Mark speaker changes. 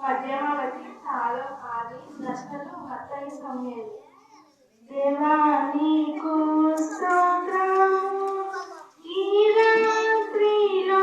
Speaker 1: మధ్యమావతి కాలం ఆది ప్రశ్నలు మత్తయి సమయాలు దేవానికి స్తోత్రం ఈ రాత్రిలో